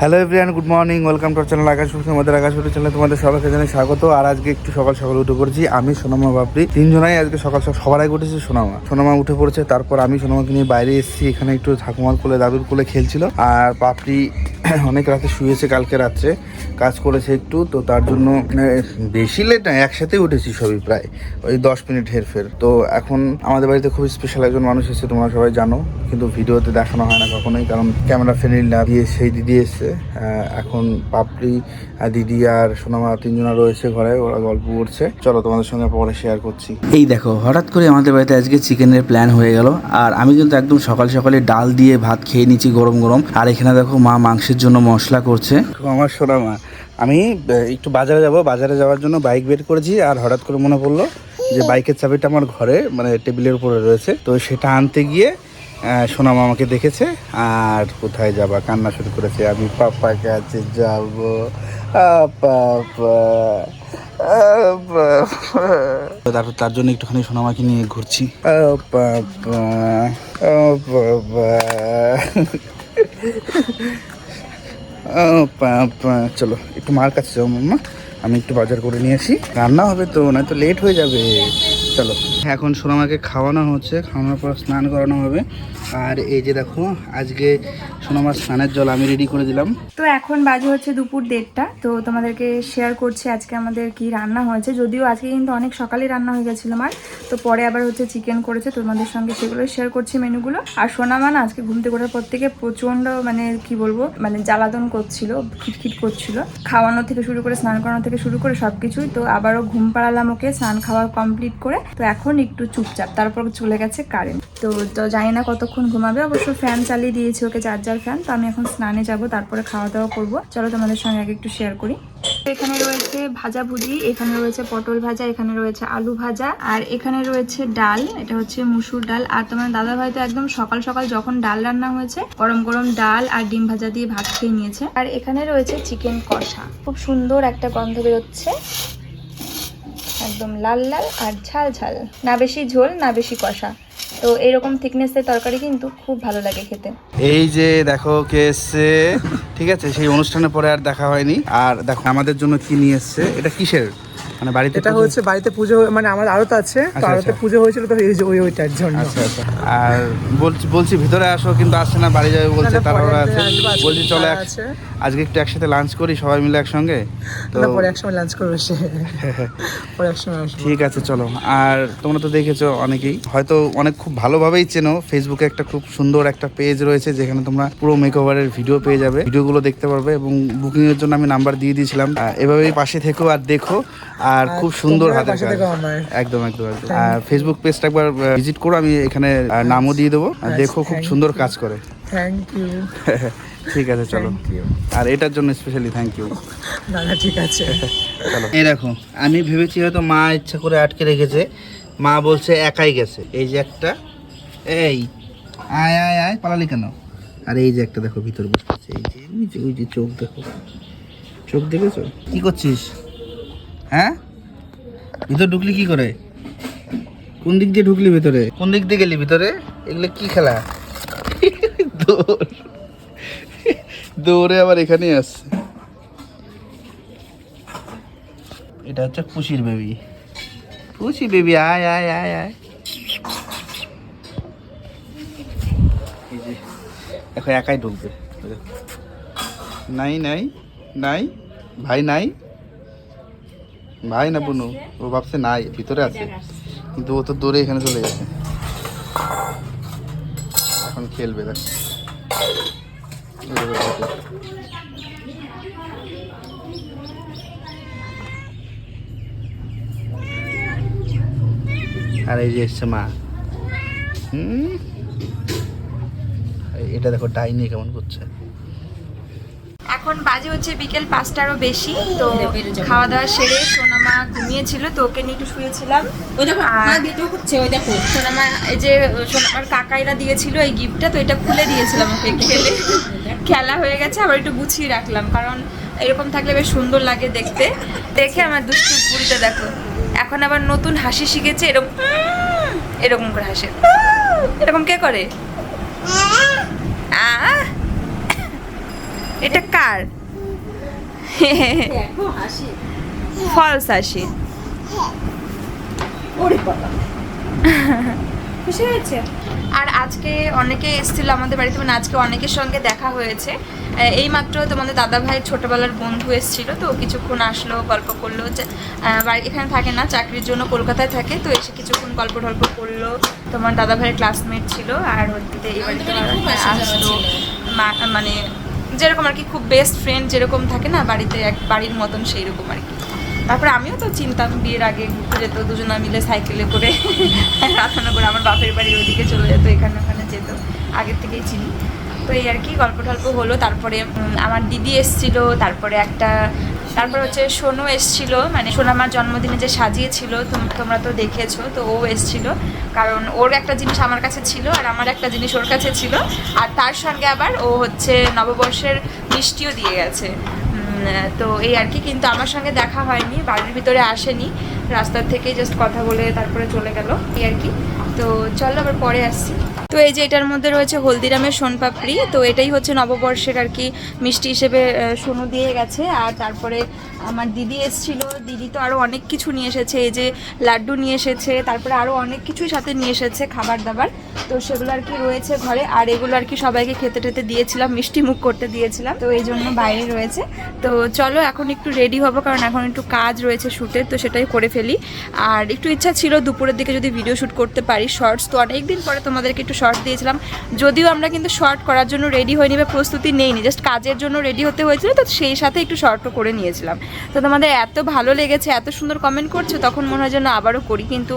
Hello everyone good morning welcome to channel Akash আমাদের আকাশ চ্যানেলে তোমাদের সবাইকে জানাই স্বাগত। আর আজকে একটু সকাল সকাল উঠে পড়েছি, আমি সোনামা বাপরি। তিনজনাই আজকে সকাল সকাল সবার আগে উঠেছে সোনামা। সোনামা উঠে পড়েছে, তারপর আমি সোনামাকে নিয়ে বাইরে এসেছি, এখানে একটু ঠাকুমার কোলে, দাদুর কোলে খেলছিল। আর পাপড়ি অনেক রাতে শুয়েছে কালকে রাত্রে, কাজ করেছে একটু, তো তার জন্য বেশি লেট না একসাথেই উঠেছি সবই প্রায়। ওই দশ মিনিট হেরফের। তো এখন আমাদের বাড়িতে খুব স্পেশাল একজন মানুষ এসেছে, তোমরা সবাই জানো, কিন্তু ভিডিওতে দেখানো হয় না কখনোই, কারণ ক্যামেরা ফ্রেন্ডলি না, দিয়ে সেই দিদি এসছে। আহ, এখন পাপড়ি দিদি আর সোনামা তিনজনা রয়েছে ঘরে ওরা গল্প করছে। চলো তোমাদের সঙ্গে পরে শেয়ার করছি। এই দেখো হঠাৎ করে আমাদের বাড়িতে আজকে চিকেনের প্ল্যান হয়ে গেল। আর আমি কিন্তু একদম সকাল সকালে ডাল দিয়ে ভাত খেয়ে নিচ্ছি গরম গরম। আর এখানে দেখো মা মাংসের জন্য মশলা করছে। আমার সোনামা আমি একটু বাজারে যাব। বাজারে যাওয়ার জন্য বাইক বের করেছি আর হঠাৎ করে মনে পড়ল যে বাইকের চাবিটা আমার ঘরে মানে টেবিলের উপরে রয়েছে। তো সেটা আনতে গিয়ে সোনামা আমাকে দেখেছে আর কোথায় যাবা? কান্না শুরু করেছে আমি পাপার কাছে যাব। পাপা তারপর তার জন্য একটুখানি সোনামাকে নিয়ে ঘুরছি। পাপা চলো একটু মার কাছে যাও মাম্মা। আমি একটু বাজার করে নিয়ে আসি। রান্না হবে তো না তো লেট হয়ে যাবে। চলো। এখন সোনামাকে খাওয়ানো হচ্ছে, খাওয়ানোর পর স্নান করানো হবে। আর এই যে দেখো, আজকে সোনামার স্নানের জল আমি রেডি করে দিলাম। তো এখন বাজে হচ্ছে দুপুর দেড়টা, তো তোমাদেরকে শেয়ার করছি আজকে আমাদের কি রান্না হয়েছে। যদিও আজকে কিন্তু অনেক সকালে রান্না হয়ে গেছিল আমার তো পরে আবার হচ্ছে চিকেন করেছে তোমাদের সঙ্গে সেগুলো শেয়ার করছি মেনুগুলো। আর সোনামা না, আজকে ঘুম থেকে ওঠার পর থেকে প্রচণ্ড মানে কি বলব মানে জ্বালাতন করছিল, খিটখিট করছিল। খাওয়ানো থেকে শুরু করে, স্নান করানো থেকে শুরু করে সবকিছুই, তো আবারও ঘুম পাড়ালাম ওকে, স্নান খাওয়া কমপ্লিট করে। তো এখন একটু চুপচাপ, তারপর চলে গেছে কারেন্ট তো তো জানি না কতক্ষণ ঘুমাবে, অবশ্য ফ্যান চালিয়ে দিয়েছি ওকে চার্জার ফ্যান তো আমি এখন স্নানে যাব, তারপরে খাওয়া দাওয়া করব। চলো তোমাদের সঙ্গে আগে একটু শেয়ার করি। এখানে রয়েছে ভাজা ভুজি এখানে রয়েছে পটল ভাজা, এখানে রয়েছে আলু ভাজা, আর এখানে রয়েছে ডাল। এটা হচ্ছে মুসুর ডাল। আর তোমার দাদা ভাই তো একদম সকাল সকাল যখন ডাল রান্না হয়েছে, গরম গরম ডাল আর ডিম ভাজা দিয়ে ভাত খেয়ে নিয়েছে। আর এখানে রয়েছে চিকেন কষা। খুব সুন্দর একটা গন্ধ বেরোচ্ছে। একদম লাল লাল আর ঝাল ঝাল। না বেশি ঝোল না বেশি কষা। তো এরকম থিকনেসের তরকারি কিন্তু খুব ভালো লাগে খেতে। এই যে দেখো কে এসছে ঠিক আছে? সেই অনুষ্ঠানের পরে আর দেখা হয়নি। আর দেখো আমাদের জন্য কি নিয়ে এসছে এটা কিসের? মানে বাড়িতে এটা হচ্ছে বাড়িতে পুজো মানে আমার আরত আছে তো আচ্ছা, আরতে আচ্ছা। পুজো হয়েছিল তো এই যে ওই ওইটার জন্য। আচ্ছা আচ্ছা। আর বলছি বলছি ভিতরে আসো কিন্তু আসছে না বাড়ি যাবে বলছে তারা পরে আছে। বলছি চলো। আজকে একটু একসাথে লাঞ্চ করি সবাই মিলে একসঙ্গে। তো পরে একসময় লাঞ্চ করবে সে। পরে একসময় আসব ঠিক আছে চলো। আর তোমরা তো দেখেছ অনেকেই। হয়তো অনেক খুব ভালোভাবেই চেনো। ফেসবুকে একটা খুব সুন্দর একটা পেজ রয়েছে যেখানে তোমরা পুরো মেকওভারের ভিডিও পেয়ে যাবে। ভিডিওগুলো দেখতে পারবে এবং বুকিং এর জন্য আমি নাম্বার দিয়ে দিয়েছিলাম। এভাবেই পাশে থেকো আর দেখো। আর খুব সুন্দর হাতের কাজ। একদম একদম একদম। আর ফেসবুক পেজটা একবার ভিজিট করো আমি এখানে নামও দিয়ে দেবো। আর দেখো খুব সুন্দর কাজ করে। থ্যাংক ইউ ঠিক আছে চলো। আর এটার জন্য স্পেশালি থ্যাংক ইউ না না ঠিক আছে। চলো। এই দেখো আমি ভেবেছি হয়তো মা ইচ্ছা করে আটকে রেখেছে। মা বলছে একাই গেছে। এই যে একটা, এই, আয় আয় আয়, পালালি কেন? আর এই যে একটা দেখো, ভিতর বসতেছে। এই যে, ওই যে ওই যে চোখ দেখো। চোখ দেখেছ? কি করছিস? হ্যাঁ? ভিতর ঢুকলি কি করে? কোন দিক দিয়ে ঢুকলি ভিতরে? কোন দিক দিয়ে গেলি ভিতরে? এগুলো কি খেলা? দৌড়। দৌড়ে আবার এখানেই আসছে। এটা হচ্ছে পুষির বেবি পুষি বেবি আয় আয় আয় আয় যে দেখো একাই ঢুকবে নাই নাই নাই ভাই নাই ভাই না বুনু ও ভাবছে নাই, ভিতরে আছে। কিন্তু ও তো দৌড়ে এখানে চলে গেছে। এখন খেলবে, দেখ এই দেখো, দেখো। আর এই যে এসছে মা। হুম? এটা দেখো ডাইনি কেমন করছে। এখন বাজে হচ্ছে বিকেল পাঁচটারও বেশি তো খাওয়া দাওয়া সেরে সোনামা ঘুমিয়েছিল তো ওকে নিয়ে একটু শুয়েছিলাম। ওই দেখো ভিডিও করছে ওই দেখো। সোনামা এই যে সোনামার কাকাইরা দিয়েছিল এই গিফটটা তো এটা খুলে দিয়েছিলাম ওকে খেলে। খেলা হয়ে গেছে আবার একটু গুছিয়ে রাখলাম কারণ এরকম থাকলে বেশ সুন্দর লাগে দেখতে। দেখে আমার দুষ্টু পুরিতে দেখো। এখন আবার নতুন হাসি শিখেছে এরকম এরকম করে হাসে। এরকম কে করে? এটা কার? ফলস হাসি। খুশি হয়েছে? আর আজকে অনেকে এসেছিল আমাদের বাড়িতে মানে আজকে অনেকের সঙ্গে দেখা হয়েছে। এই মাত্র তোমাদের দাদা ভাই ছোটবেলার বন্ধু এসেছিল তো কিছুক্ষণ আসলো গল্প করল যে, বাড়ি এখানে থাকে না চাকরির জন্য কলকাতায় থাকে তো এসে কিছুক্ষণ গল্প টল্প করল। তোমার দাদা ভাইয়ের ক্লাসমেট ছিল আর হচ্ছে এই বাড়িতে আসলো। মা- মানে যেরকম আর কি খুব বেস্ট ফ্রেন্ড যেরকম থাকে না বাড়িতে এক বাড়ির মতন সেই রকম আর কি। তারপরে আমিও তো চিনতাম বিয়ের আগে ঘুরতে যেত, দুজনা মিলে সাইকেলে করে রাধানগর আমার বাপের বাড়ির ওদিকে চলে যেত, এখানে ওখানে যেত। আগের থেকেই চিনি। তো এই আর কি গল্প টল্প হলো, তারপরে আমার দিদি এসছিল, তারপরে একটা, তারপরে হচ্ছে সোনু এসছিল মানে সোনামার জন্মদিনে যে সাজিয়েছিল, তোম- তোমরা তো দেখেছ, তো ও এসছিল। কারণ ওর একটা জিনিস আমার কাছে ছিল আর আমার একটা জিনিস ওর কাছে ছিল। আর তার সঙ্গে আবার ও হচ্ছে নববর্ষের মিষ্টিও দিয়ে গেছে। তো এই আর কি, কিন্তু আমার সঙ্গে দেখা হয়নি, বাড়ির ভিতরে আসেনি। রাস্তার থেকে জাস্ট কথা বলে তারপরে চলে গেল, এই আর কি। তো চলো আবার পরে আসছি। তো এই যে এটার মধ্যে রয়েছে হলদিরামের সোনপাপড়ি, তো এটাই হচ্ছে নববর্ষের আর কি মিষ্টি হিসেবে সোনু দিয়ে গেছে। আর তারপরে আমার দিদি এসেছিল। দিদি তো আরও অনেক কিছু নিয়ে এসেছে। এই যে লাড্ডু নিয়ে এসেছে। তারপরে আরও অনেক কিছুই সাথে নিয়ে এসেছে খাবার দাবার তো সেগুলো আর কি রয়েছে ঘরে। আর এগুলো আর কি সবাইকে খেতে টেতে দিয়েছিলাম, মিষ্টি মুখ করতে দিয়েছিলাম। তো এই জন্য বাইরে রয়েছে। তো চলো, এখন একটু রেডি হব, কারণ এখন একটু কাজ রয়েছে শ্যুটের তো সেটাই করে ফেলি। আর একটু ইচ্ছা ছিল দুপুরের দিকে যদি ভিডিও শ্যুট করতে পারি শর্টস তো অনেক দিন পরে তোমাদেরকে একটু শর্ট দিয়েছিলাম। যদিও আমরা কিন্তু শর্ট করার জন্য রেডি হয়নি বা প্রস্তুতি নেইনি জাস্ট কাজের জন্য রেডি হতে হয়েছিল, তো সেই সাথে একটু শর্টও করে নিয়েছিলাম। তো তোমাদের এত ভালো লেগেছে, এত সুন্দর কমেন্ট করছ, তখন মনে হয় যেন আবারও করি, কিন্তু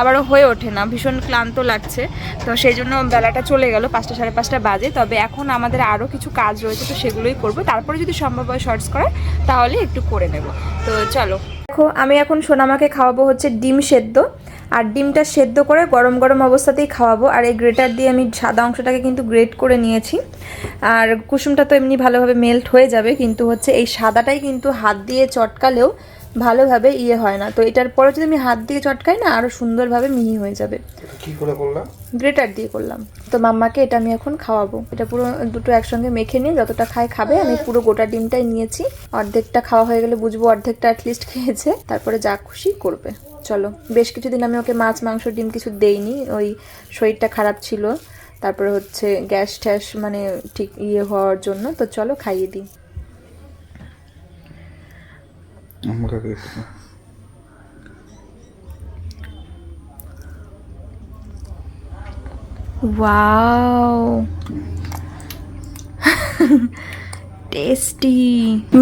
আবারও হয়ে ওঠে না, ভীষণ ক্লান্ত লাগছে। তো সেই জন্য বেলাটা চলে গেল পাঁচটা সাড়ে পাঁচটা বাজে, তবে এখন আমাদের আরও কিছু কাজ রয়েছে, তো সেগুলোই করব। তারপরে যদি সম্ভব হয় শর্টস করার, তাহলে একটু করে নেব। তো চলো। দেখো, আমি এখন সোনামাকে খাওয়াবো হচ্ছে ডিম সেদ্ধ। আর ডিমটা সেদ্ধ করে গরম গরম অবস্থাতেই খাওয়াবো। আর এই গ্রেটার দিয়ে আমি সাদা অংশটাকে কিন্তু গ্রেট করে নিয়েছি। আর কুসুমটা তো এমনি ভালোভাবে মেল্ট হয়ে যাবে কিন্তু হচ্ছে এই সাদাটাই কিন্তু হাত দিয়ে চটকালেও ভালোভাবে ইয়ে হয় না। তো এটার পরে যদি আমি হাত দিয়ে চটকাই না আরও সুন্দরভাবে মিহি হয়ে যাবে। কি করে করলাম? গ্রেটার দিয়ে করলাম। তো মাম্মাকে এটা আমি এখন খাওয়াবো। এটা পুরো দুটো একসঙ্গে মেখে নিয়ে যতটা খায় খাবে আমি পুরো গোটা ডিমটাই নিয়েছি। অর্ধেকটা খাওয়া হয়ে গেলে বুঝব অর্ধেকটা অ্যাটলিস্ট খেয়েছে। তারপরে যা খুশি করবে। চলো বেশ কিছুদিন আমি ওকে মাছ মাংস ডিম কিছু দেইনি ওই শরীরটা খারাপ ছিল। তারপরে হচ্ছে গ্যাস ট্যাস মানে ঠিক ইয়ে হওয়ার জন্য তো চলো খাইয়ে দিই। ওয়াও। টেস্টি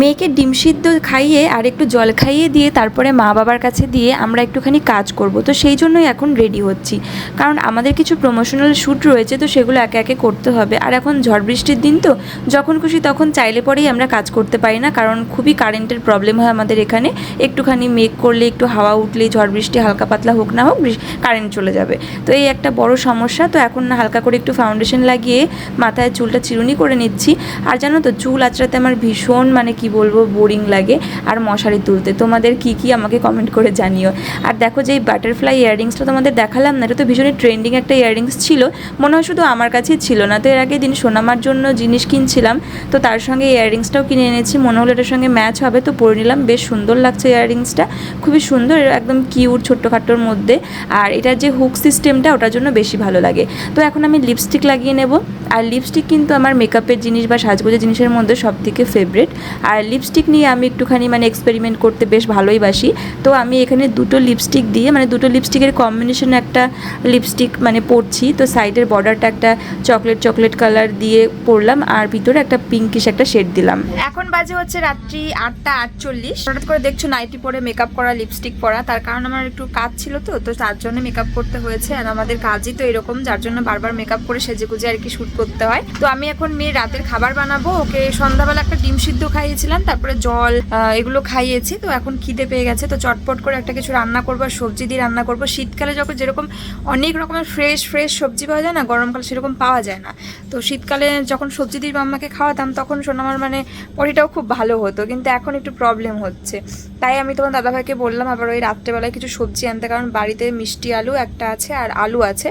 মেয়েকে ডিম সিদ্ধ খাইয়ে আর একটু জল খাইয়ে দিয়ে তারপরে মা বাবার কাছে দিয়ে আমরা একটুখানি কাজ করব। তো সেই জন্যই এখন রেডি হচ্ছি। কারণ আমাদের কিছু প্রমোশনাল শ্যুট রয়েছে, তো সেগুলো একে একে করতে হবে। আর এখন ঝড় বৃষ্টির দিন তো, যখন খুশি তখন চাইলে পরেই আমরা কাজ করতে পারি না। কারণ খুবই কারেন্টের প্রবলেম হয় আমাদের এখানে। একটুখানি মেঘ করলে, একটু হাওয়া উঠলেই ঝড় বৃষ্টি হালকা পাতলা হোক না হোক কারেন্ট চলে যাবে। তো এই একটা বড় সমস্যা। তো এখন না হালকা করে একটু ফাউন্ডেশন লাগিয়ে মাথায় চুলটা চিরুনি করে নিচ্ছি। আর জানো তো, চুল আঁচড়াতে আমার ভীষণ মানে কি বলব বোরিং লাগে আর মশারি তুলতে। তোমাদের কি কি আমাকে কমেন্ট করে জানিও। আর দেখো যে এই বাটারফ্লাই ইয়াররিংসটা তোমাদের দেখালাম না, এটা তো ভীষণই ট্রেন্ডিং একটা ইয়াররিংস ছিল। মনে হয় শুধু আমার কাছেই ছিল না, তো এর আগে দিন সোনামার জন্য জিনিস কিনছিলাম, তো তার সঙ্গে ইয়াররিংসটাও কিনে এনেছি। মনে হলো এটার সঙ্গে ম্যাচ হবে, তো পরে নিলাম। বেশ সুন্দর লাগছে ইয়াররিংসটা খুবই সুন্দর একদম কিউট ছোট্টখাটোর মধ্যে। আর এটার যে হুক সিস্টেমটা ওটার জন্য বেশি ভালো লাগে। তো এখন আমি লিপস্টিক লাগিয়ে নেব। আর লিপস্টিক কিন্তু আমার মেকআপের জিনিস বা সাজগোজের জিনিসের মধ্যে সব থেকে ফেভারিট আর লিপস্টিক নিয়ে আমি একটুখানি মানে এক্সপেরিমেন্ট করতে বেশ ভালোই বাসি। তো আমি এখানে দুটো লিপস্টিক দিয়ে মানে দুটো লিপস্টিকের কম্বিনেশনে একটা লিপস্টিক মানে পরছি। তো সাইডের বর্ডারটা একটা চকলেট চকলেট কালার দিয়ে পরলাম। আর ভিতরে একটা পিঙ্কিশ একটা শেড দিলাম। এখন বাজে হচ্ছে রাত্রি আটটা আটচল্লিশ। হঠাৎ করে দেখছ নাইটি পরে মেকআপ করা লিপস্টিক পরা। তার কারণ আমার একটু কাজ ছিল তো তো তার জন্য মেকআপ করতে হয়েছে। আর আমাদের কাজই তো এরকম, যার জন্য বারবার মেকআপ করে সেজে গুজে আর কি শ্যুট করতে হয়। তো আমি এখন মেয়ে রাতের খাবার বানাবো, ওকে সন্ধ্যাবেলা একটা ডিম সিদ্ধ খাইয়েছিলাম, তারপরে জল এগুলো খাইয়েছি, তো এখন খিদে পেয়ে গেছে, তো চটপট করে একটা কিছু রান্না করব আর সবজি দিয়ে রান্না করব। শীতকালে যখন যেরকম অনেক রকমের ফ্রেশ ফ্রেশ সবজি পাওয়া যায় না, গরমকালে সেরকম পাওয়া যায় না। তো শীতকালে যখন সবজি দিয়ে মাম্মাকে খাওয়াতাম, তখন শোনামার মানে পরিটাও খুব ভালো হতো, কিন্তু এখন একটু প্রবলেম হচ্ছে। তাই আমি তোমার দাদাভাইকে বললাম আবার ওই রাত্রেবেলায় কিছু সবজি আনতে, কারণ বাড়িতে মিষ্টি আলু একটা আছে আর আলু আছে।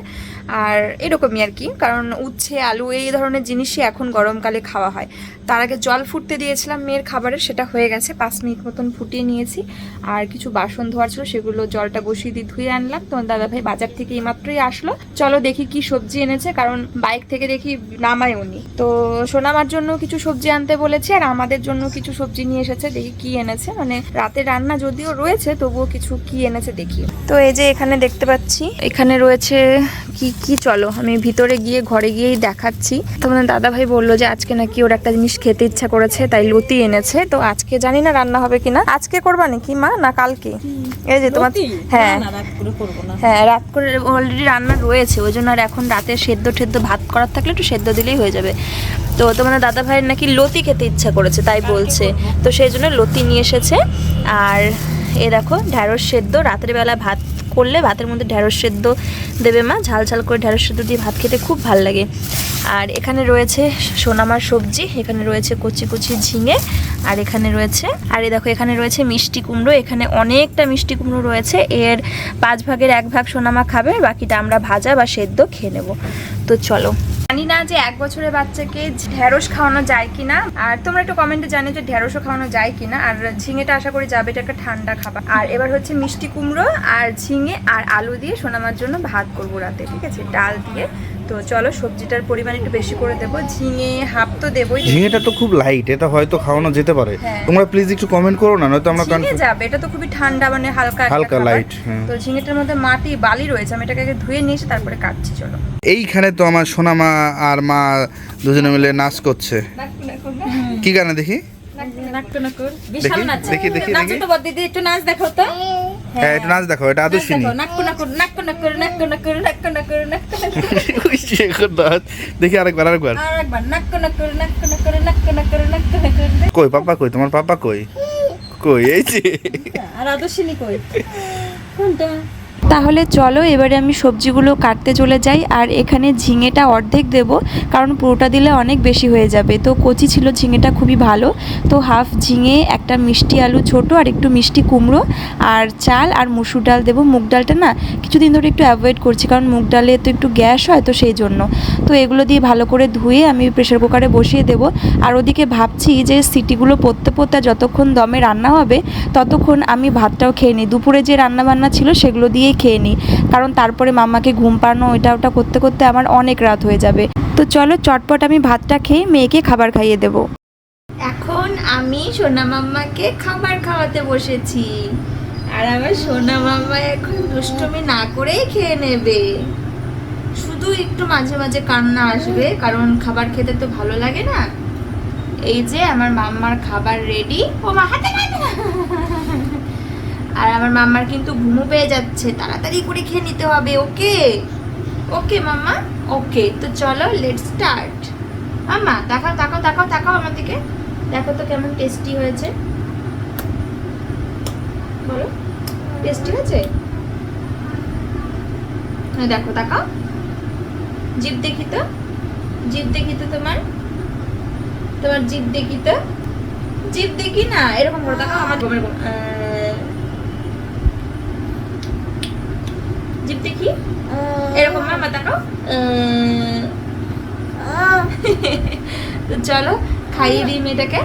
আর এরকমই আর কি, কারণ উচ্ছে, আলু এই ধরনের জিনিসই এখন গরমকালে খাওয়া হয়। তার আগে জল ফুটতে দিয়েছিলাম মেয়ের খাবারের সেটা হয়ে গেছে। পাঁচ মিনিট মতন ফুটিয়ে নিয়েছি। আর কিছু বাসন ধোয়ার ছিল, সেগুলো জলটা বসিয়ে দিয়ে ধুয়ে আনলাম। তোমার দাদাভাই বাজার থেকে এইমাত্রই আসলো। চলো দেখি কি সবজি এনেছে, কারণ বাইক থেকে দেখি নামায় উনি তো সোনামার জন্য কিছু সবজি আনতে বলেছে, আর আমাদের জন্য কিছু সবজি নিয়ে এসেছে, দেখি কি এনেছে। মানে রাতে রান্না যদিও রয়েছে, তবুও কিছু কি এনেছে দেখি। তো এই যে এখানে দেখতে পাচ্ছি, এখানে রয়েছে কি কি চলো? আমি ভিতরে গিয়ে, ঘরে গিয়েই দেখাচ্ছি। তোমাদের দাদা ভাই বলল যে আজকে নাকি ওর একটা জিনিস খেতে ইচ্ছা করেছে, তাই লতি এনেছে। তো আজকে জানি না রান্না হবে কিনা। আজকে করবা নাকি মা, না কালকে? এই যে তোমার হ্যাঁ। হ্যাঁ রাত করে অলরেডি রান্না রয়েছে ওই জন্য আর এখন রাতে সেদ্ধ টেদ্ধ ভাত করার থাকলে একটু সেদ্ধ দিলেই হয়ে যাবে। তো তোমাদের দাদা ভাইয়ের নাকি লতি খেতে ইচ্ছা করেছে তাই বলছে। তো সেই জন্য লতি নিয়ে এসেছে। আর এ দেখো ঢ্যাঁড়স সেদ্ধ রাতের বেলা ভাত করলে ভাতের মধ্যে ঢ্যাঁড়স সেদ্ধ দেবে মা। ঝাল ঝাল করে ঢ্যাঁড়স সেদ্ধ দিয়ে ভাত খেতে খুব ভালো লাগে। আর এখানে রয়েছে সোনামার সবজি, এখানে রয়েছে কচি কচি ঝিঙে, আর এখানে রয়েছে, আর এই দেখো এখানে রয়েছে মিষ্টি কুমড়ো, এখানে অনেকটা মিষ্টি কুমড়ো রয়েছে, এর পাঁচ ভাগের এক ভাগ সোনামা খাবে, বাকিটা আমরা ভাজা বা সেদ্ধ খেয়ে নেব। তো চলো। জানি না যে এক বছরের বাচ্চাকে ঢ্যাঁড়স খাওয়ানো যায় কিনা, আর তোমরা একটু কমেন্টে জানিও যে ঢ্যাঁড়সও খাওয়ানো যায় কিনা, আর ঝিঙেটা আশা করি যাবে, এটা একটা ঠান্ডা খাবার। আর এবার হচ্ছে মিষ্টি কুমড়ো আর ঝিঙে আর আলু দিয়ে সোনামার জন্য ভাত করব রাতে, ঠিক আছে? ডাল দিয়ে তো চলো সবজিটার পরিমাণ একটু বেশি করে দেবো। ঝিঙে হাফ তো দেবোই। ঝিঙেটা তো খুব লাইট এটা হয়তো খাওয়ানো যেতে পারে। হ্যাঁ। তোমরা প্লিজ একটু কমেন্ট করো না নয়তো আমরা ঝিঙে যাবে এটা তো খুবই ঠান্ডা মানে হালকা হালকা light, হ্যাঁ। তো ঝিঙেটার মধ্যে মাটি বালি রয়েছে আমি এটাকে আগে ধুয়ে নিয়ে এসে তারপরে কাটছি চলো। এইখানে তো আমার সোনা মা আর মা দুজনে মিলে নাচ করছে। কি গানে দেখি? দেখি দেখি দেখি একটু নাচ দেখো তো। হ্যাঁ এটা নাচ দেখো এটা আদর্শিনী দেখি আরেকবার আরেকবার কই পাপা কই তোমার পাপা কই কই এই যে আর আদর্শিনী কই কোনটা তাহলে চলো, এবারে আমি সবজিগুলো কাটতে চলে যাই, আর এখানে ঝিঙেটা অর্ধেক দেব, কারণ পুরোটা দিলে অনেক বেশি হয়ে যাবে। তো কচি ছিল ঝিঙেটা খুবই ভালো, তো হাফ ঝিঙে, একটা মিষ্টি আলু ছোট আর একটু মিষ্টি কুমড়ো, আর চাল আর মুসুর ডাল দেবো। মুগ ডালটা না কিছুদিন ধরে একটু অ্যাভয়েড করছি, কারণ মুগ ডালে তো একটু গ্যাস হয়, তো সেই জন্য। তো এগুলো দিয়ে ভালো করে ধুয়ে আমি প্রেশার কুকারে বসিয়ে দেব। আর ওদিকে ভাবছি যে সিটিগুলো পড়তে পড়তে যতক্ষণ দমে রান্না হবে, ততক্ষণ আমি ভাতটাও খেয়ে নিই। দুপুরে যে রান্না বান্না ছিল, সেগুলো দিয়েই খেয়ে নিই কারণ তারপরে মাম্মাকে ঘুম পাড়ানো, ওইটা ওটা করতে করতে আমার অনেক রাত হয়ে যাবে। তো চলো চটপট আমি ভাতটা খেয়ে মেয়েকে খাবার খাইয়ে দেব। এখন আমি সোনা মাম্মাকে খাবার খাওয়াতে বসেছি। আর আমার সোনা মাম্মা এখন দুষ্টুমি না করেই খেয়ে নেবে। শুধু একটু মাঝে মাঝে কান্না আসবে, কারণ খাবার খেতে তো ভালো লাগে না। এই যে আমার মাম্মার খাবার রেডি ও মা, হাতে হাতে আর আমার মাম্মার কিন্তু ঘুমো পেয়ে যাচ্ছে, তাড়াতাড়ি করে খেয়ে নিতে হবে, ওকে? ওকে মাম্মা? ওকে, তো চলো লেট স্টার্ট মাম্মা, দেখাও তাকাও তাকাও তাকাও আমার দিকে। দেখো তো কেমন টেস্টি হয়েছে। বলো টেস্টি হয়েছে? হ্যাঁ দেখো তাকাও জিভ দেখি তো। জিভ দেখি তো তোমার? তোমার জিভ দেখি তো? জিভ দেখি না, এরকম করে তাকাও আমার। জিভ দেখি। এরকম মামা তাকাও তো চলো খাইয়ে দিই মেয়েটাকে।